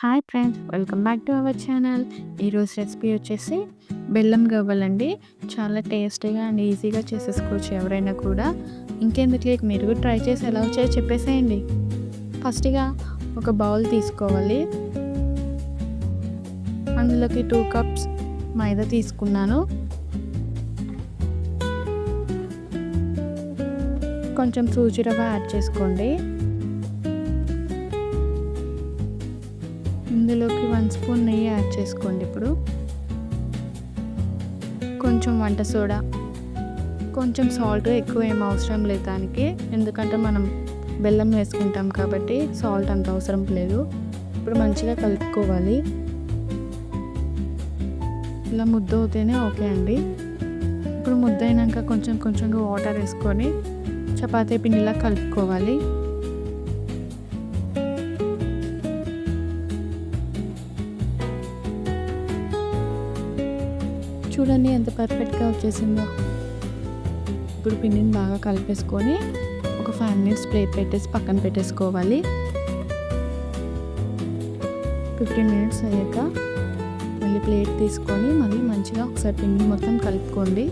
Hi friends welcome back to our channel ఈరోజు recipe వచ్చేసి బెల్లం గవ్వలండి. చాలా టేస్టీగా అండ్ ఈజీగా చేసేసుకోవచ్చు ఎవరైనా కూడా. ఇంకెందుకు మీరు కూడా ట్రై చేసి ఎలా వచ్చాయో చెప్పేసేయండి. ఫస్ట్గా ఒక బౌల్ తీసుకోవాలి. అందులోకి టూ కప్స్ మైదా తీసుకున్నాను. కొంచెం సూజీ రవ్వ యాడ్ చేసుకోండి. వన్ స్పూన్ నెయ్యి యాడ్ చేసుకోండి ఇప్పుడు. కొంచెం వంట సోడా. కొంచెం సాల్ట్ ఎక్కువ ఏం అవసరం లేదు దానికి. ఎందుకంటే మనం బెల్లం వేసుకుంటాం కాబట్టి సాల్ట్ అంత అవసరం లేదు. ఇప్పుడు మంచిగా కలుపుకోవాలి. ఇలా ముద్ద అవుతేనే ఓకే అండి. ఇప్పుడు ముద్ద అయినాక కొంచెం కొంచెంగా వాటర్ వేసుకొని చపాతీ పిండిలా కలుపుకోవాలి. చూడండి ఎంత పర్ఫెక్ట్గా వచ్చేసిందో. ఇప్పుడు పిండిని బాగా కలిపేసుకొని ఒక ఫైవ్ మినిట్స్ ప్లేట్ పెట్టేసి పక్కన పెట్టేసుకోవాలి. ఫిఫ్టీన్ మినిట్స్ అయ్యాక మళ్ళీ ప్లేట్ తీసుకొని మళ్ళీ మంచిగా ఒకసారి పిండిని మొత్తం కలుపుకోండి.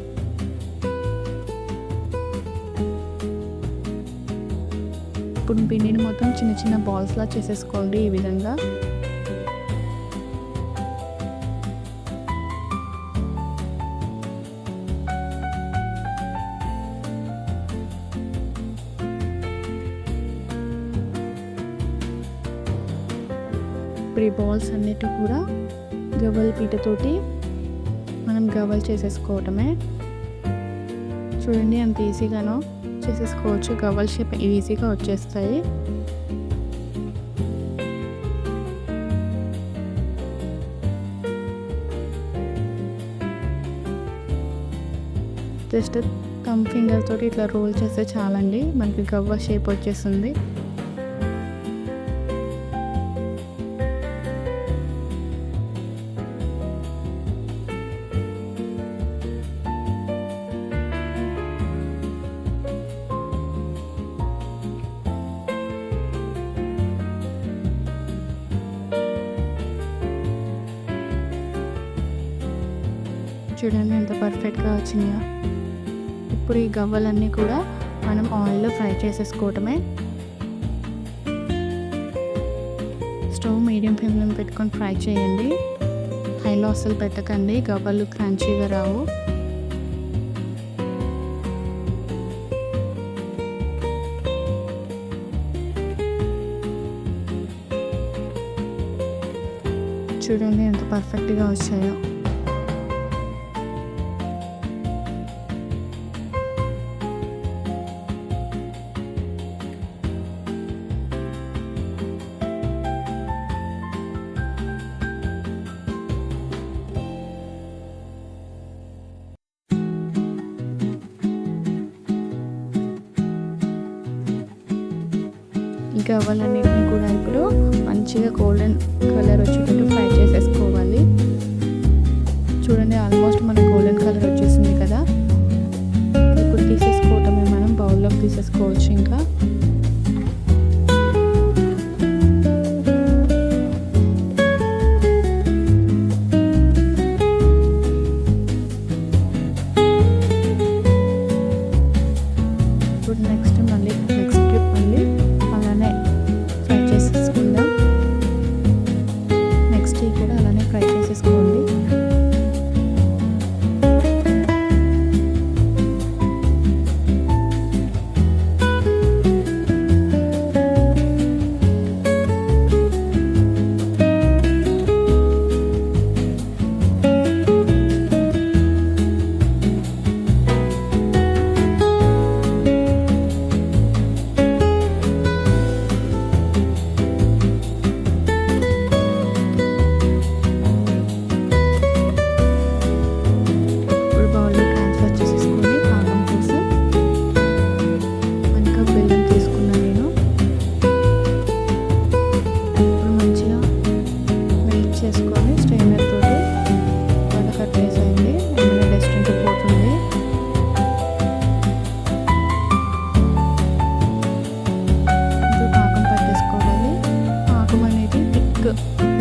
ఇప్పుడు పిండిని మొత్తం చిన్న చిన్న బాల్స్లా చేసేసుకోండి ఈ విధంగా. ఇప్పుడు బాల్స్ అన్నిటి కూడా గవ్వల పీటతోటి మనం గవ్వలు చేసేసుకోవటమే. చూడండి అంత ఈజీగానో చేసేసుకోవచ్చు. గవ్వల షేప్ ఈజీగా వచ్చేస్తాయి. జస్ట్ థమ్ ఫింగర్ తోటి ఇట్లా రోల్ చేస్తే చాలండి. మనకి గవ్వ షేప్ వచ్చేస్తుంది. చూడండి ఎంత పర్ఫెక్ట్గా వచ్చినాయో. ఇప్పుడు ఈ గవ్వలన్నీ కూడా మనం ఆయిల్లో ఫ్రై చేసేసుకోవటమే. స్టవ్ మీడియం ఫ్లేమ్లో పెట్టుకొని ఫ్రై చేయండి. హైలో అసలు పెట్టకండి గవ్వలు క్రంచీగా రావు. చూడండి ఎంత పర్ఫెక్ట్గా వచ్చాయో. గవ్వలన్నిటిని కూడా ఇప్పుడు మంచిగా గోల్డెన్ కలర్ వచ్చేటట్టు ఫ్రై చేసేసుకోవాలి. చూడండి ఆల్మోస్ట్ మన గోల్డెన్ కలర్ వచ్చేసింది కదా. ఇప్పుడు తీసేసుకోవటమే మనం బౌల్లోకి తీసేసుకోవచ్చు ఇంకా. ఇప్పుడు 个。